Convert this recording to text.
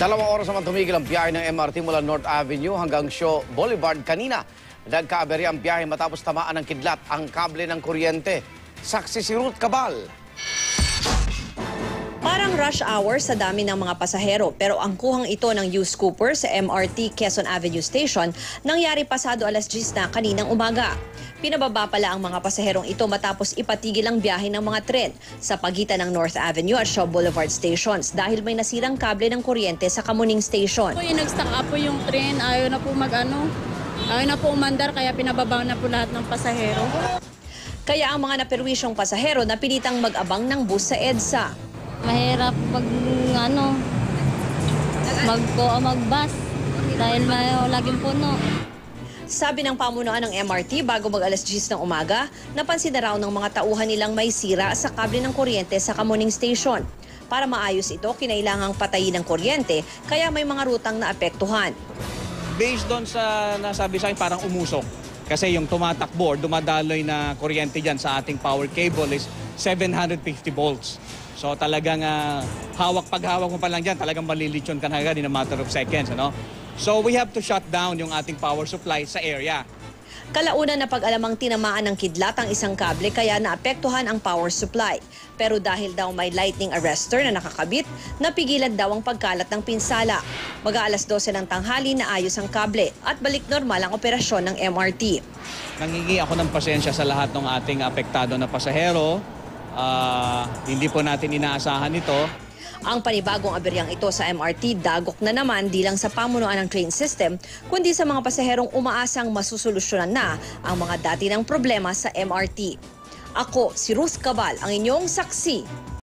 Dalawang oras naman tumigil ang biyahe ng MRT mula North Avenue hanggang Shaw Boulevard kanina. Nagkaaberi ang biyahe matapos tamaan ng kidlat ang kable ng kuryente. Saksi si Ruth Cabal. Parang rush hour sa dami ng mga pasahero pero ang kuhang ito ng used Cooper sa MRT Quezon Avenue Station nangyari pasado alas 10 na kaninang umaga. Pinababa pala ang mga pasaherong ito matapos ipatigil ang biyahe ng mga tren sa pagitan ng North Avenue at Shaw Boulevard stations dahil may nasirang kable ng kuryente sa Kamuning Station. Po yung nag-stock up po yung train, ayaw na po mag-ano, ayaw na po umandar kaya pinababa na po lahat ng pasahero. Kaya ang mga naperwisyong pasahero napilitang mag-abang ng bus sa EDSA. Mahirap pag ano mag magbus dahil may laging puno. Sabi ng pamunuan ng MRT bago mag alas 10 ng umaga, napansin na raw ng mga tauhan nilang may sira sa kable ng kuryente sa Kamuning Station. Para maayos ito, kinailangang patayin ng kuryente kaya may mga rutang naapektuhan. based doon sa nasabi sa akin, parang umusok. Kasi yung tumatakbo or dumadaloy na kuryente dyan sa ating power cable is 750 volts. So talagang ah, hawak pag hawak mo pa lang dyan, talagang malilitsyon ka na agad in a matter of seconds. Ano? So we have to shut down yung ating power supply sa area. Kalaunan na pag-alamang tinamaan ng kidlat ang isang kable kaya naapektuhan ang power supply. Pero dahil daw may lightning arrestor na nakakabit, napigilan daw ang pagkalat ng pinsala. Mag-aalas 12 ng tanghali na ayos ang kable at balik normal ang operasyon ng MRT. Nangingi ako ng pasensya sa lahat ng ating apektado na pasahero. Ah, hindi po natin inaasahan ito. Ang panibagong aberyang ito sa MRT dagok na naman di lang sa pamunuan ng train system, kundi sa mga pasaherong umaasang masusolusyonan na ang mga dati ng problema sa MRT. Ako, si Ruth Cabal, ang inyong saksi